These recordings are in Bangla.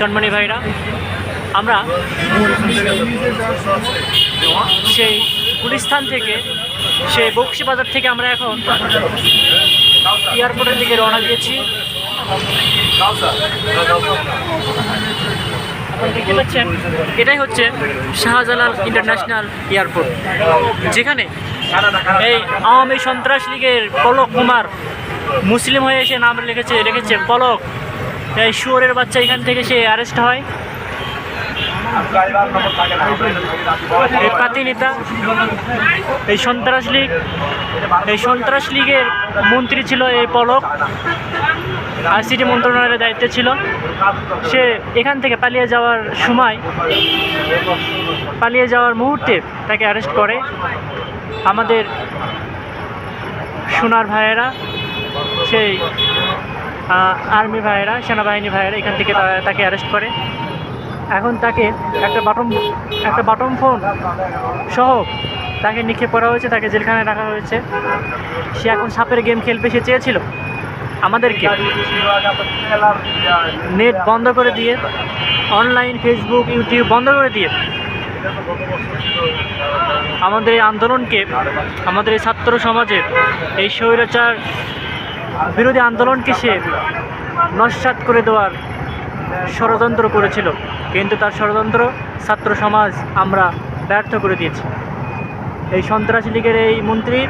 সম্মানী ভাইরা, আমরা সেই গুলিস্থান থেকে, সেই বক্সিবাজার থেকে আমরা এখন এয়ারপোর্টের দিকে রওনা দিয়েছি। দেখতে পাচ্ছেন, এটাই হচ্ছে শাহজালাল ইন্টারন্যাশনাল এয়ারপোর্ট, যেখানে এই আওয়ামী সন্ত্রাস লীগের পলক কুমার মুসলিম হয়ে এসে নাম লিখেছে রেখেছে পলক এই শুয়োরের বাচ্চা এখান থেকে সে অ্যারেস্ট হয়। এই পাতি নেতা এই সন্ত্রাস লীগ, এই সন্ত্রাস লীগের মন্ত্রী ছিল এই পলক। আইসিটি মন্ত্রণালয়ের দায়িত্বে ছিল। সে এখান থেকে পালিয়ে যাওয়ার সময়, পালিয়ে যাওয়ার মুহূর্তে তাকে অ্যারেস্ট করে। আমাদের সোনার ভাইয়েরা, সেই আর্মি ভাইয়েরা, সেনাবাহিনী ভাইয়েরা এখান থেকে তাকে অ্যারেস্ট করে। এখন তাকে একটা বাটন একটা বাটন ফোন সহ তাকে নিক্ষেপ করা হয়েছে, তাকে জেলখানায় রাখা হয়েছে। সে এখন সাপের গেম খেলতে সে চেয়েছিল আমাদেরকে। নেট বন্ধ করে দিয়ে অনলাইন ফেসবুক ইউটিউব বন্ধ করে দিয়ে আমাদের এই আন্দোলনকে, আমাদের এই ছাত্র সমাজের এই স্বৈরাচার বিরোধী আন্দোলনকে সে নস্বাত করে দেওয়ার ষড়যন্ত্র করেছিল? কিন্তু তার ষড়যন্ত্র ছাত্র সমাজ আমরা ব্যর্থ করে দিয়েছি। এই সন্ত্রাসী লীগের এই মন্ত্রী,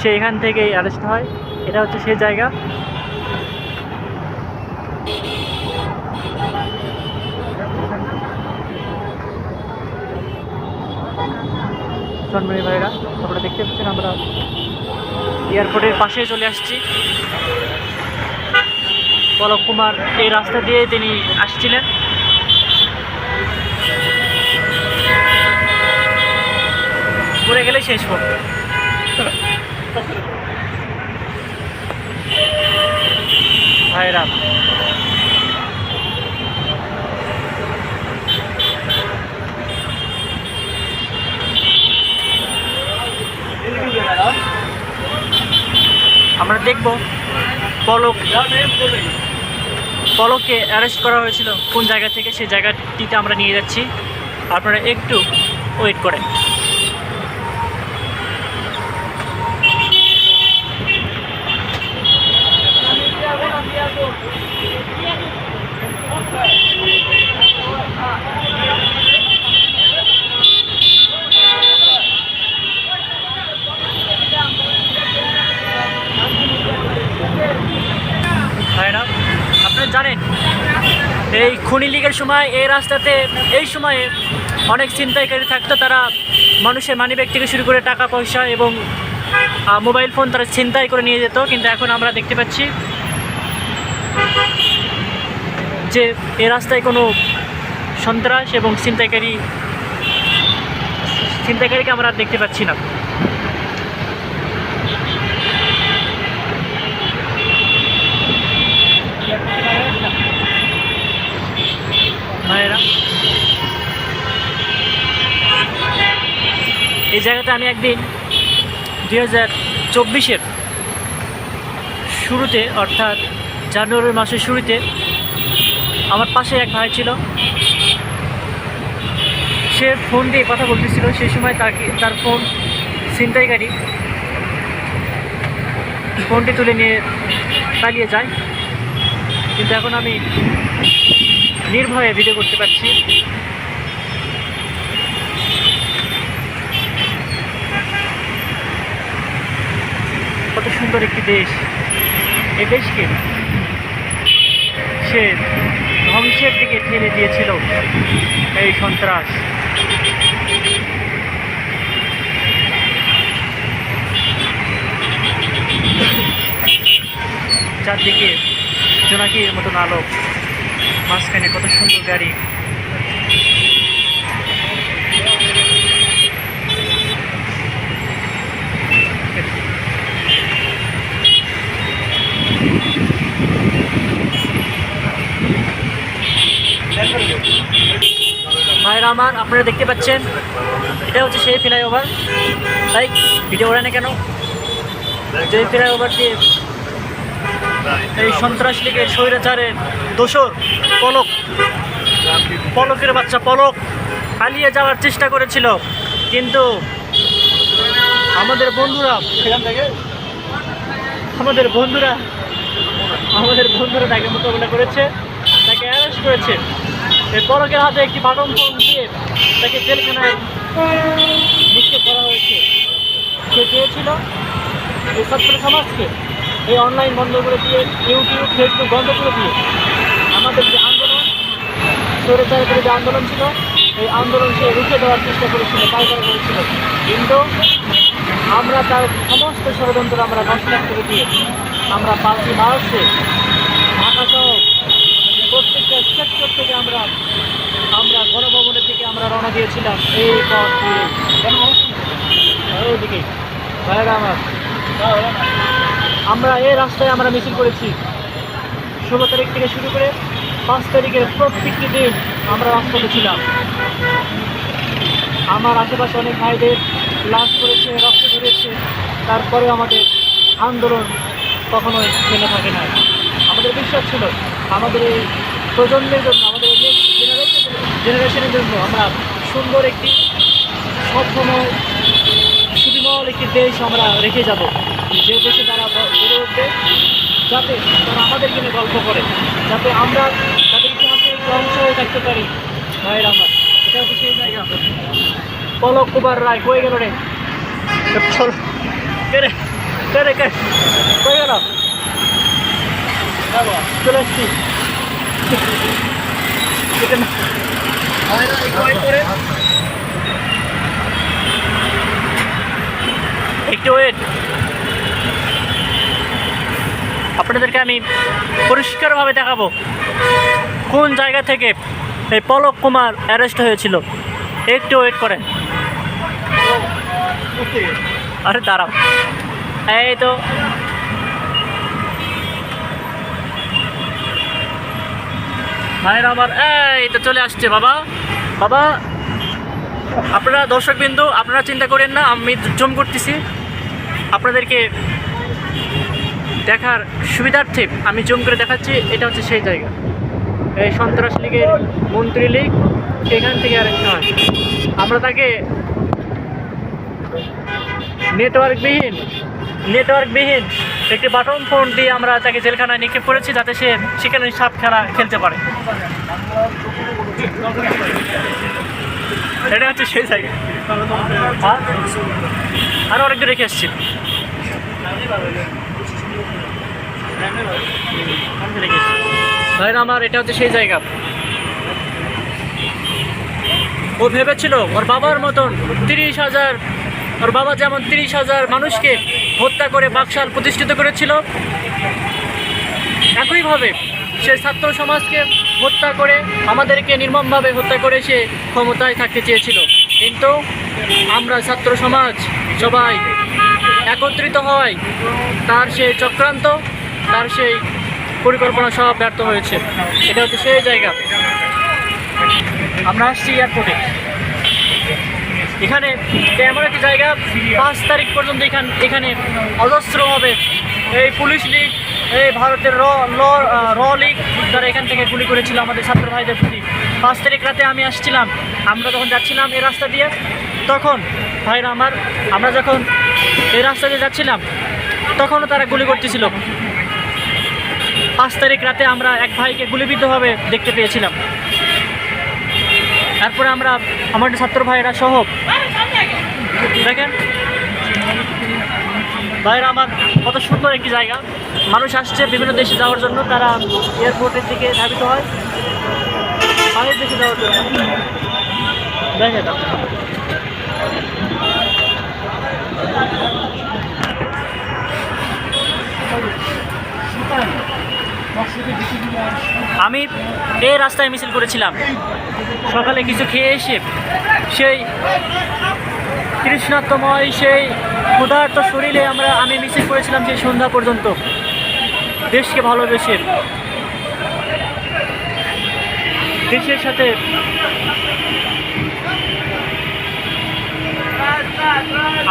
সে এখান থেকেই অ্যারেস্ট হয়। এটা হচ্ছে সেই জায়গা। সম্মানী ভাইরা আপনারা দেখতে পাচ্ছেন আমরা এয়ারপোর্টের পাশে চলে আসছি। পলক কুমার এই রাস্তা দিয়ে তিনি আসছিলেন। ঘুরে গেলে শেষ হোক ভাইরা দেখব। পলক পলককে অ্যারেস্ট করা হয়েছিল। কোন জায়গা থেকে? সেই জায়গাটিতে আমরা নিয়ে যাচ্ছি। আপনারা একটু ওয়েট করেন ভাইরা আপনারা জানেন এই খনি লীগের সময় এই রাস্তাতে, এই সময়ে অনেক ছিনতাইকারী থাকতো। তারা মানুষের মানিব্যাগ থেকে শুরু করে টাকা, পয়সা এবং মোবাইল ফোন তারা ছিনতাই করে নিয়ে যেত। কিন্তু এখন আমরা দেখতে পাচ্ছি যে এই রাস্তায় কোনো সন্ত্রাস এবং ছিনতাইকারী, ছিনতাইকারীকে আমরা দেখতে পাচ্ছি না ভাইয়েরা জায়গাতে আমি একদিন দুই হাজার চব্বিশের শুরুতে, অর্থাৎ জানুয়ারি মাসের শুরুতে, আমার পাশে এক ভাই ছিল। সে ফোন দিয়ে কথা বলতেছিল। সেই সময় তাকে, তার ফোন ছিনতাইকারী ফোনটি তুলে নিয়ে পালিয়ে যায়। কিন্তু এখন আমি নির্ভয়ে ভিডিও করতে পারছি। কত সুন্দর একটি দেশ। এ দেশকে সে ধ্বংসের দিকে ঠেলে দিয়েছিল এই সন্ত্রাস। চারদিকে জোনাকির মতন আলো, মাঝখানে কত সুন্দর গাড়ি ভাইরা আমার, আপনারা দেখতে পাচ্ছেন, এটা হচ্ছে সেই ফ্লাইওভার। তাই ভিডিও ওড়ে না কেন? যে ফ্লাইওভার দিয়ে এই সন্ত্রাস লীগের স্বৈরাচারের দোসর পলক, পলকের বাচ্চা পলক পালিয়ে যাওয়ার চেষ্টা করেছিল। কিন্তু আমাদের বন্ধুরা আমাদের বন্ধুরা আমাদের বন্ধুরা তাকে মোকাবিলা করেছে, তাকে অ্যারেস্ট করেছে। এই পলকের হাতে একটি বাটন ফোন দিয়ে তাকে জেলখানায় নিক্ষেপ করা হয়েছে। সে চেয়েছিল এই ছাত্র সমাজকে এই অনলাইন বন্ধ করে দিয়ে ইউটিউব ফেসবুক বন্ধ করে দিয়ে আমাদের যে আন্দোলন স্বৈরাচারের যে আন্দোলন ছিল, এই আন্দোলন সে রুখে দেওয়ার চেষ্টা করেছিল পায়কারা করেছিল। কিন্তু আমরা তার সমস্ত ষড়যন্ত্র আমরা নষ্ট করে দিয়ে আমরা পাঁচই মার্চে ঢাকা সেক্টর থেকে আমরা আমরা গণভবনের থেকে আমরা রওনা দিয়েছিলাম। এই পথ দিয়ে। আমরা। এই রাস্তায় আমরা মিছিল করেছি। ষোলো তারিখ থেকে শুরু করে পাঁচ তারিখের প্রত্যেকটি দিন আমরা রাস্তাতে ছিলাম। আমার আশেপাশে অনেক ভাইদের লাশ করেছে রক্ত ধরেছে তারপরে আমাদের আন্দোলন কখনোই থেমে থাকে না আমাদের বিশ্বাস ছিল, আমাদের এই প্রজন্মের জন্য আমাদের জেনারেশনের জন্য আমরা সুন্দর একটি সবসময় সুবিমল একটি দেশ আমরা রেখে যাব। যে দেশে তারা বেড়ে উঠবে যাতে তারা আমাদের কিনে গল্প করে যাতে আমরা তাদের ইতিহাসে অংশ হয়ে থাকতে পারি ভাইয়ের আমার। এটা হচ্ছে সেই জায়গা। পলক কুমার রায় কই গেল রে? চল। কে রে? কে রে কে? কই গেল? চলে এখানে- একটু ওয়েট আপনাদেরকে আমি পরিষ্কারভাবে দেখাবো কোন জায়গা থেকে এই পলক কুমার অ্যারেস্ট হয়েছিল। একটু ওয়েট করেন। আরে দাঁড়াও। এই তো ভাইরা আমার, এই তো চলে আসছে বাবা। বাবা, আপনারা দর্শক বিন্দু আপনারা চিন্তা করেন না, আমি জম করতেছি। আপনাদেরকে দেখার সুবিধার্থে আমি জুম করে দেখাচ্ছি, এটা হচ্ছে সেই জায়গা। এই সন্ত্রাস লীগের মন্ত্রী লীগ সেখান থেকে আরেকটা হয় আমরা তাকে নেটওয়ার্কবিহীন নেটওয়ার্কবিহীন একটি বাটন ফোন দিয়ে আমরা তাকে জেলখানায় নিক্ষেপ করেছি যাতে সে সেখানে সাপ খেলা খেলতে পারে। এটা হচ্ছে সেই জায়গা। আরও অনেকটা রেখে এসছি। ভাইরা আমার এটা হচ্ছে সেই জায়গা। ও ভেবেছিল ওর বাবার মতন তিরিশ হাজার ওর বাবা যেমন তিরিশ হাজার মানুষকে হত্যা করে বাকশাল প্রতিষ্ঠিত করেছিল। একইভাবে সে ছাত্র সমাজকে হত্যা করে, আমাদেরকে নির্মমভাবে হত্যা করে সে ক্ষমতায় থাকতে চেয়েছিল। কিন্তু আমরা ছাত্র সমাজ সবাই একত্রিত হয় তার সেই চক্রান্ত, তার সেই পরিকল্পনা সব ব্যর্থ হয়েছে। এটা হচ্ছে সেই জায়গা। আমরা আসছি এয়ারপোর্টে এখানে এমন একটি জায়গা, পাঁচ তারিখ পর্যন্ত এখান এখানে অজস্র হবে। এই পুলিশ লীগ, এই ভারতের র ল র লীগ তারা এখান থেকে গুলি করেছিল আমাদের ছাত্র ভাইদের প্রতি। পাঁচ তারিখ রাতে আমি আসছিলাম। আমরা যখন যাচ্ছিলাম এই রাস্তা দিয়ে, তখন ভাইরা আমার আমরা যখন এই রাস্তা দিয়ে যাচ্ছিলাম, তখনও তারা গুলি করতেছিল। পাঁচ তারিখ রাতে আমরা এক ভাইকে গুলিবিদ্ধভাবে দেখতে পেয়েছিলাম। তারপরে আমরা আমাদের ছাত্র ভাইয়েরা সহ দেখেন। ভাইয়েরা আমার কত সুন্দর একটি জায়গা। মানুষ আসছে বিভিন্ন দেশে যাওয়ার জন্য, তারা এয়ারপোর্টের দিকে ধাবিত হয়। বাইরের দেশে যাওয়ার জন্য। দেখেন। আমি এই রাস্তায় মিছিল করেছিলাম। সকালে কিছু খেয়ে এসে সেই তৃষ্ণাত্মময় সেই ক্ষুধার্ত শরীরে আমরা, আমি মিছিল করেছিলাম সেই সন্ধ্যা পর্যন্ত। দেশকে ভালোবেসে। দেশের সাথে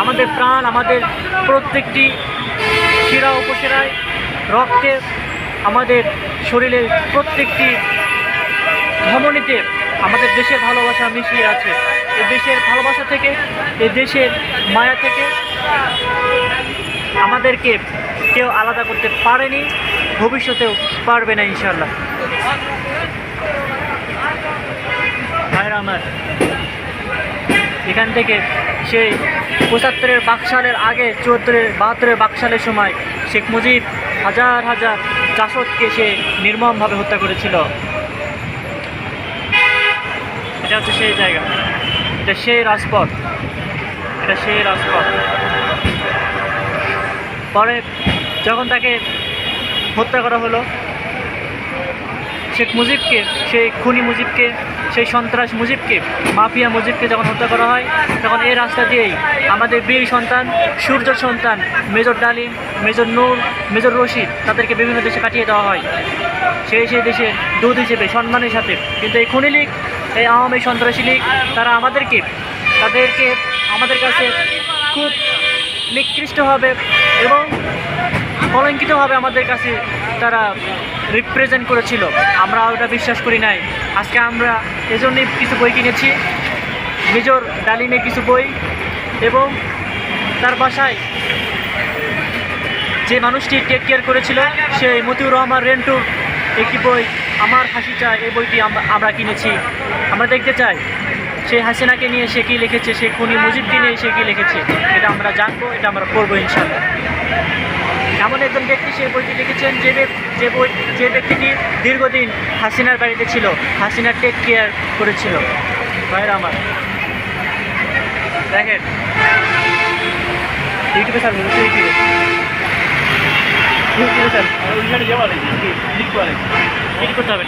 আমাদের প্রাণ, আমাদের প্রত্যেকটি শিরা উপশিরায় রক্তে আমাদের শরীরের প্রত্যেকটি ধমনীতে আমাদের দেশের ভালোবাসা মিশিয়ে আছে। এই দেশের ভালোবাসা থেকে এ দেশের মায়া থেকে আমাদেরকে কেউ আলাদা করতে পারেনি, ভবিষ্যতেও পারবে না ইনশাল্লাহ ভাইরা আমার, এখান থেকে সেই পঁচাত্তরের বাকশালের আগে চুয়াত্তরের, বাহাত্তরের বাকশালের সময় শেখ মুজিব হাজার হাজার জাসদকে সে নির্মমভাবে হত্যা করেছিল। এটা হচ্ছে সেই জায়গা। এটা সেই রাজপথ। এটা সেই রাজপথ। পরে যখন তাকে হত্যা করা হলো, শেখ মুজিবকে, সেই খুনি মুজিবকে সেই সন্ত্রাস মুজিবকে, মাফিয়া মুজিবকে যখন হত্যা করা হয়, তখন এই রাস্তা দিয়েই আমাদের বীর সন্তান, সূর্য সন্তান, মেজর ডালিম, মেজর নূর, মেজর রশিদ তাদেরকে বিভিন্ন দেশে কাটিয়ে দেওয়া হয়। সেই সেই দেশে দুধ হিসেবে, সম্মানের সাথে। কিন্তু এই খুনি লীগ, এই আওয়ামী সন্ত্রাসী লীগ, তারা আমাদেরকে, তাদেরকে আমাদের কাছে খুব নিকৃষ্টভাবে এবং কলঙ্কিতভাবে আমাদের কাছে তারা রিপ্রেজেন্ট করেছিল। আমরা ওটা বিশ্বাস করি নাই। আজকে আমরা এজন্যই কিছু বই কিনেছি। মেজর ডালিমে কিছু বই এবং তার বাসায় যে মানুষটি টেক কেয়ার করেছিল, সেই মতিউর রহমান রেন্টুর একটি বই, আমার হাসি চায়, এই বইটি আমরা কিনেছি। আমরা দেখতে চাই সেই হাসিনাকে নিয়ে সে কী লিখেছে, সে খুনি মুজিবকে নিয়ে সে কী লিখেছে, এটা আমরা জানব, এটা আমরা করব ইনশাল্লাহ একজন ব্যক্তি সেই বইটি লিখেছেন যে যে বই যে ব্যক্তিটি দীর্ঘদিন হাসিনার বাড়িতে ছিল। হাসিনার টেক কেয়ার করেছিল। ভাইয়ের আমার। দেখেন। ইউটিউবে স্যার ইউটিউবে ইউটিউবে স্যার ওইখানে যাওয়া কি ক্লিক করে করতে হবে